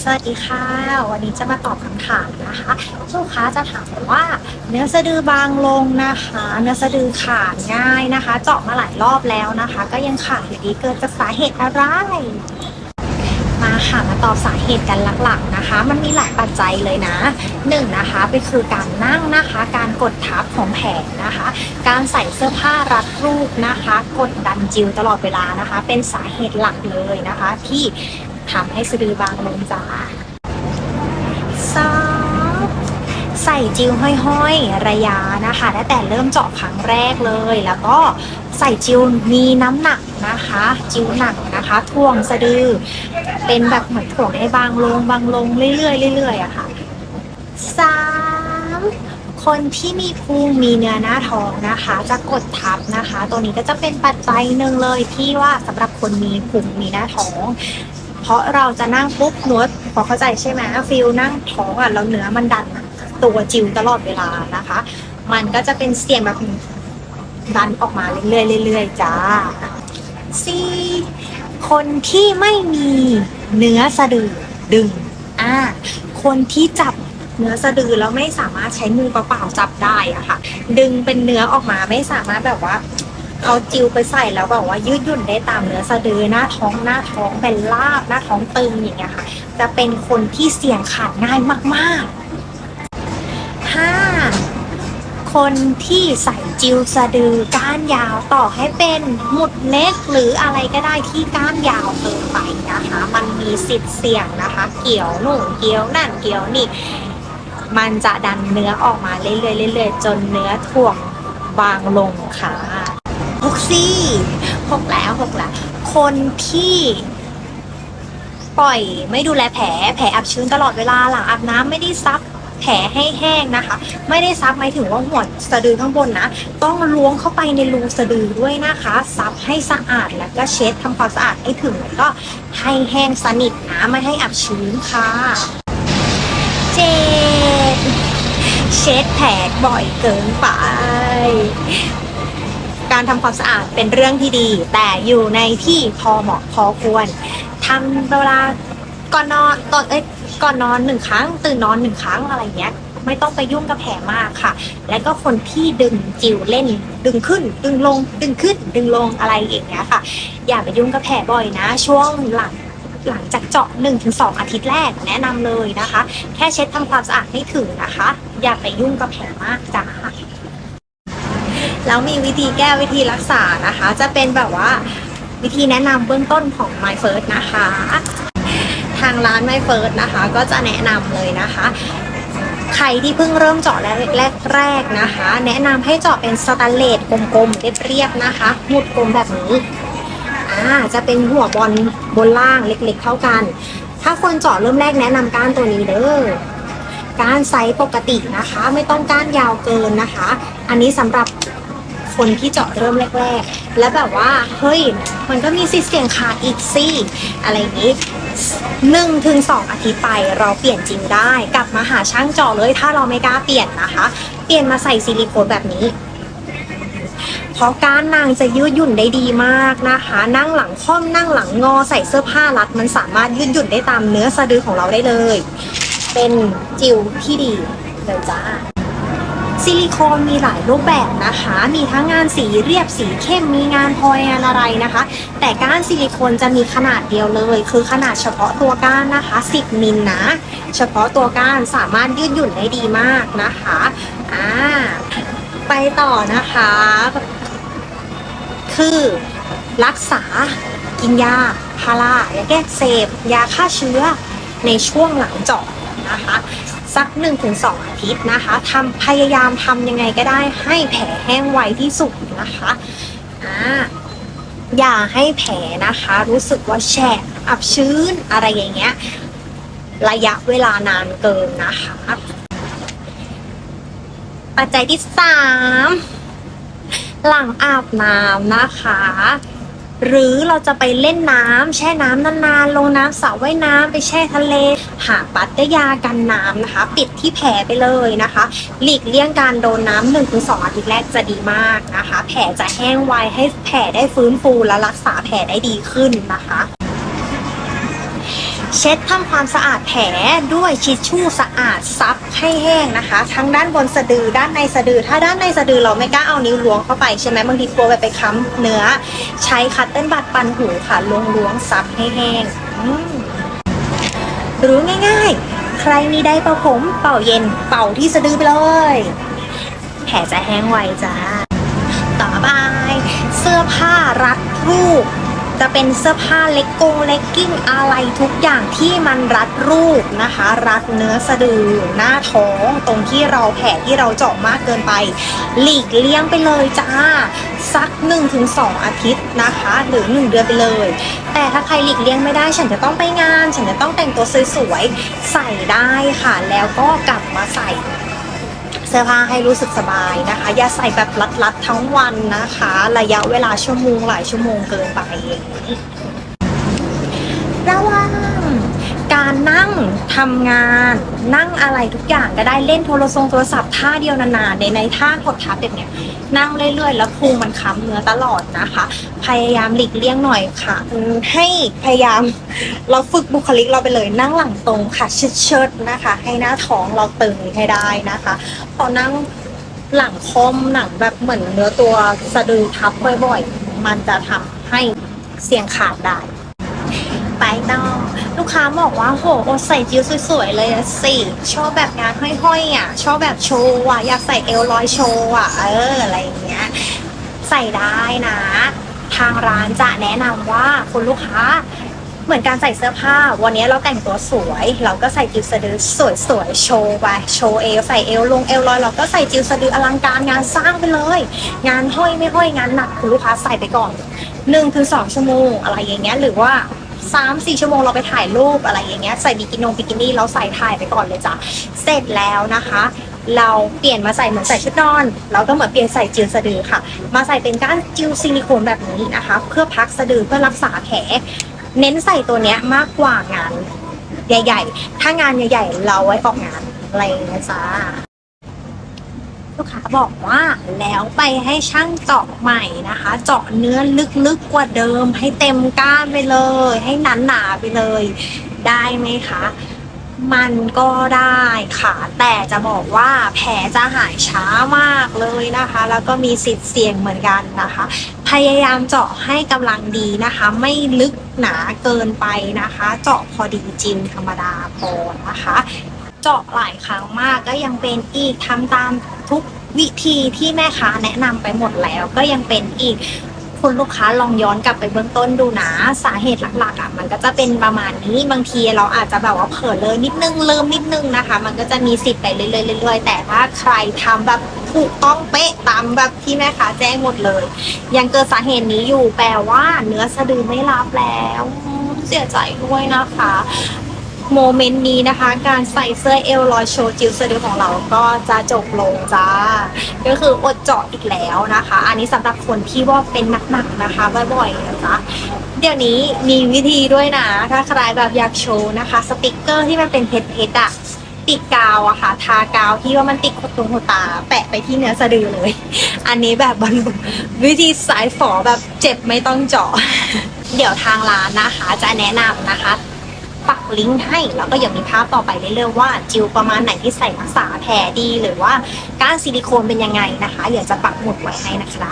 สวัสดีค่ะ วันนี้จะมาตอบคำถามนะคะลูกค้าจะถามว่าเนื้อสะดือบางลงนะคะ เนื้อสะดือขาดง่ายนะคะ เจาะมาหลายรอบแล้วนะคะ ก็ยังขาดอยู่ดีเกิดจากสาเหตุอะไร มาค่ะมาตอบสาเหตุกันหลักๆนะคะ มันมีหลายปัจจัยเลยนะหนึ่งนะคะเป็นคือการนั่งนะคะ การกดทับของแผงนะคะ การใส่เสื้อผ้ารัดรูปนะคะ กดดันจิวตลอดเวลานะคะ เป็นสาเหตุหลักเลยนะคะ ที่ ทำให้สะดือบางลงจ้าสองใส่จิวห้อยๆ ระยะนะคะตั้งแต่เริ่มเจาะครั้งแรกเลย แล้วก็ใส่จิวมีน้ำหนักนะคะ จิวหนักนะคะท่วงสะดือ เป็นแบบเหมือนถ่วงให้บางลงบางลงเรื่อยๆเรื่อยๆอะค่ะสามคนที่มีพุงมีเนื้อหน้าท้องนะคะ จะกดทับนะคะ ตัวนี้ก็จะเป็นปัจจัยหนึ่งเลยที่ว่าสำหรับคนมีพุงมีหน้าท้อง เพราะเราจะนั่งปุ๊บนวดพอเข้าใจใช่ไหมฟิลนั่งท้องอะแล้วเนื้อมันดันตัวจิวตลอดเวลานะคะ มันก็จะเป็นเสียงแบบดันออกมาเรื่อยๆเรื่อยๆจ้าสี่คนที่ไม่มีเนื้อสะดือดึงอ่าคนที่จับเนื้อสะดือแล้วไม่สามารถใช้มือเปล่าๆจับได้อะค่ะ ดึงเป็นเนื้อออกมาไม่สามารถแบบว่า เอาจิวไปใส่แล้วแบบว่ายืดหยุ่นได้ตามเนื้อสะดือหน้าท้องหน้าท้องเป็นลาบหน้าท้องตึงอย่างเงี้ยค่ะ จะเป็นคนที่เสี่ยงขาดง่ายมากๆห้าคนที่ใส่จิวสะดือก้านยาวต่อให้เป็นหมุดเล็กหรืออะไรก็ได้ที่ก้านยาวเกินไปนะคะ มันมีสิทธิ์เสี่ยงนะคะ เกี่ยวหนู่นเกี่ยวนั่นเกี่ยวนี่มันจะดันเนื้อออกมาเรื่อยๆเรื่อยๆจนเนื้อถ่วงบางลงค่ะ หกซี่หกแล้วหกแล้ว คนที่ปล่อยไม่ดูแลแผล แผลอับชื้นตลอดเวลาหลังอาบน้ำไม่ได้ซับแผลให้แห้งนะคะ ไม่ได้ซับหมายถึงว่าหัวสะดือข้างบนนะ ต้องล้วงเข้าไปในรูสะดือด้วยนะคะ ซับให้สะอาดแล้วก็เช็ดทำความสะอาดให้ถึงแล้วก็ให้แห้งสนิทนะไม่ให้อับชื้นค่ะเจ็ดเช็ดแผลบ่อยเกินไป การทำความสะอาดเป็นเรื่องที่ดี แต่อยู่ในที่พอเหมาะพอควรทำเวลาก่อนนอนตอนเอ้ยก่อนนอนหนึ่งครั้ง ตื่นนอนหนึ่งครั้งอะไรเงี้ย ไม่ต้องไปยุ่งกับแผลมากค่ะ แล้วก็คนที่ดึงจิวเล่น ดึงขึ้น ดึงลง ดึงขึ้น ดึงลงอะไรอย่างเงี้ยค่ะ อย่าไปยุ่งกับแผลบ่อยนะ ช่วงหลังหลังจากเจาะ1นถึงสอาทิตย์แรกแนะนำเลยนะคะ แค่เช็ดทำความสะอาดให้ถึงนะคะ อย่าไปยุ่งกับแผลมากจ้า แล้วมีวิธีแก้วิธีรักษานะคะ จะเป็นแบบว่าวิธีแนะนำเบื้องต้นของ My First นะคะ ทางร้าน My First นะคะ ก็จะแนะนำเลยนะคะ ใครที่เพิ่งเริ่มเจาะแรกแรกๆนะคะ แนะนำให้เจาะเป็นสแตนเลสกลมๆเรียบๆนะคะหมุดกลมแบบนี้อ่าจะเป็นหัวบอลบนล่างเล็กๆ เท่ากัน ถ้าคนเจาะเริ่มแรกแนะนำก้านตัวนี้เด้อก้านไซส์ปกตินะคะ ไม่ต้องก้านยาวเกินนะคะ อันนี้สำหรับ คนที่เจาะเริ่มแรกๆ แล้วแบบว่า เฮ้ย มันก็มีสิทธิ์เสี่ยงขาดอีกสิอะไรอย่างนี้หนึ่งถึงสองอาทิตย์ไปเราเปลี่ยนจริงได้ กลับมาหาช่างเจาะเลยถ้าเราไม่กล้าเปลี่ยนนะคะ เปลี่ยนมาใส่ซิลิโคนแบบนี้เพราะการนางจะยืดหยุ่นได้ดีมากนะคะ นั่งหลังค่อมนั่งหลังงอใส่เสื้อผ้ารัด มันสามารถยืดหยุ่นได้ตามเนื้อสะดือของเราได้เลย เป็นจิวที่ดีเลยจ้า ซิลิโคนมีหลายรูปแบบนะคะ มีทั้งงานสีเรียบสีเข้ม มีงานพลอยงานอะไรนะคะ แต่ก้านซิลิโคนจะมีขนาดเดียวเลย คือขนาดเฉพาะตัวก้านนะคะ 10มิลนะเฉพาะตัวก้านสามารถยืดหยุ่นได้ดีมากนะคะอ่าไปต่อนะคะ คือรักษากินยาพารายาแก้เสพยาฆ่าเชื้อในช่วงหลังเจาะนะคะ สัก1นถึงสอาทิตย์นะคะทำพยายามทำยังไงก็ได้ให้แผลแห้งไวที่สุดนะคะอ่าอย่าให้แผลนะคะ รู้สึกว่าแฉะอับชื้นอะไรอย่างเงี้ย ระยะเวลานานเกินนะคะ ปัจจัยที่สามหลังอาบน้ำนะคะ หรือเราจะไปเล่นน้ำแช่น้ำนานๆ ลงน้ำสระว่ายน้ำไปแช่ทะเล หาปัตตยากันน้ำนะคะ ปิดที่แผลไปเลยนะคะ หลีกเลี่ยงการโดนน้ำหนึ่งถึงสองอาทิตย์แรกจะดีมากนะคะ แผลจะแห้งไวให้แผลได้ฟื้นฟูและรักษาแผลได้ดีขึ้นนะคะ เช็ดทำความสะอาดแผลด้วยชิชชู่สะอาดซับให้แห้งนะคะ ทั้งด้านบนสะดือด้านในสะดือ ถ้าด้านในสะดือเราไม่กล้าเอานิ้วล้วงเข้าไปใช่ไหมบางทีกลัวไปไปค้ำเนื้อ ใช้คัตเติ้ลบัดปันหูค่ะลงล้วงซับให้แห้งอืมรู้ง่าย ๆ ใครมีไดร์เป่าผม เป่าเย็น เป่าที่สะดือไปเลย แผลจะแห้งไวจ้าต่อไปเสื้อผ้ารัดรูป จะเป็นเสื้อผ้าเล็กกงเล็กกิ้งอะไรทุกอย่างที่มันรัดรูปนะคะ รัดเนื้อสะดือหน้าท้องตรงที่เราแผลที่เราเจาะมากเกินไป หลีกเลี่ยงไปเลยจ้าสัก 1-2 อาทิตย์นะคะ หรือ 1 เดือนไปเลย แต่ถ้าใครหลีกเลี่ยงไม่ได้ ฉันจะต้องไปงาน ฉันจะต้องแต่งตัวสวยๆใส่ได้ค่ะ แล้วก็กลับมาใส่ เสื้อผ้าให้รู้สึกสบายนะคะ อย่าใส่แบบรัดๆทั้งวันนะคะ ระยะเวลาชั่วโมงหลายชั่วโมงเกินไประวัง การนั่งทำงานนั่งอะไรทุกอย่างก็ได้เล่นโทรศัพท์โทรศัพท์ท่าเดียวนานๆในในท่ากดทับแบบเนี้ยนั่งเรื่อยๆ แล้วพุงมันค้ำเนื้อตลอดนะคะ พยายามหลีกเลี่ยงหน่อยค่ะ ให้พยายามเราฝึกบุคลิกเราไปเลยนั่งหลังตรงค่ะเชิดๆนะคะ ให้หน้าท้องเราตึงให้ได้นะคะพอนั่งหลังคอมหนังแบบเหมือนเนื้อตัวสะดือทับบ่อยๆ มันจะทำให้เสียงขาดได้ ไปต่อลูกค้าบอกว่าโหโอใส่จิวสวยๆเลยอะสิชอบแบบงานห้อยๆอะ ชอบแบบโชว์อะอยากใส่เอลลอยโชว์อะ เอออะไรอย่างเงี้ย ใส่ได้นะ ทางร้านจะแนะนำว่าคุณลูกค้าเหมือนการใส่เสื้อผ้า วันนี้เราแต่งตัวสวย เราก็ใส่จิวสะดือสวยๆโชว์ไปโชว์เอวใส่เอวลงเอวลอยเราก็ใส่จิวสะดืออลังการงานสร้างไปเลย งานห้อยไม่ห้อยงานหนักคุณลูกค้าใส่ไปก่อนหนึ่งถึงสองชั่วโมงอะไรอย่างเงี้ยหรือว่า สามสี่ชั่วโมงเราไปถ่ายรูปอะไรอย่างเงี้ยใส่บิกินงบิกินี่เราใส่ถ่ายไปก่อนเลยจ้ะเสร็จแล้วนะคะ เราเปลี่ยนมาใส่เหมือนใส่ชุดนอน เราก็เหมือนเปลี่ยนใส่จิวสะดือค่ะ มาใส่เป็นก้านจิวซิลิโคนแบบนี้นะคะ เพื่อพักสะดือเพื่อรักษาแผลเน้นใส่ตัวเนี้ยมากกว่างานใหญ่ ๆ ถ้างานใหญ่ ๆ เราไว้ออกงานอะไรอย่างเงี้ยจ้า ลูกค้าบอกว่าแล้วไปให้ช่างเจาะใหม่นะคะ เจาะเนื้อลึกๆกว่าเดิม ให้เต็มก้านไปเลย ให้หนาหนาๆไปเลย ได้ไหมคะมันก็ได้ค่ะ แต่จะบอกว่าแผลจะหายช้ามากเลยนะคะ แล้วก็มีสิทธิ์เสี่ยงเหมือนกันนะคะ พยายามเจาะให้กำลังดีนะคะ ไม่ลึกหนาเกินไปนะคะ เจาะพอดีจิมธรรมดาพอนะคะ เจาะหลายครั้งมากก็ยังเป็นอีกทำตามทุกวิธีที่แม่ค้าแนะนำไปหมดแล้ว ก็ยังเป็นอีกคุณลูกค้าลองย้อนกลับไปเบื้องต้นดูนะ สาเหตุหลักๆอะมันก็จะเป็นประมาณนี้บางทีเราอาจจะแบบว่าเผลอเลยนิดนึงลืมนิดนึงนะคะ มันก็จะมีสิทธิ์ไปเรื่อยๆเรื่อยๆแต่ถ้าใครทำแบบถูกต้องเป๊ะตามแบบที่แม่ค้าแจ้งหมดเลย ยังเกิดสาเหตุนี้อยู่แปลว่าเนื้อสะดือไม่รับแล้ว เสียใจด้วยนะคะ โมเมนต์นี้นะคะ การใส่เสื้อเอลลอยโชว์จิวสะดือของเราก็จะจบลงจ้า ก็คืออดเจาะอีกแล้วนะคะ อันนี้สำหรับคนที่ว่าเป็นหนักๆนะคะบ่อยๆนะจ๊ะเดี๋ยวนี้มีวิธีด้วยนะ ถ้าใครแบบอยากโชว์นะคะ สติกเกอร์ที่มันเป็นเพชรเพชรอะติดกาวอะค่ะ ทากาวที่ว่ามันติดขดตรงหัวตา แปะไปที่เนื้อสะดือเลย อันนี้แบบบรรลุวิธีสายฝอแบบเจ็บไม่ต้องเจาะ เดี๋ยวทางร้านนะคะ จะแนะนำนะคะ ปักลิงก์ให้ แล้วก็อย่ามีภาพต่อไปเรื่อยๆว่า จิวประมาณไหนที่ใส่รักษาแผลดี หรือว่าก้านซิลิโคนเป็นยังไงนะคะ เดี๋ยวจะปักหมุดไว้ให้นะคะ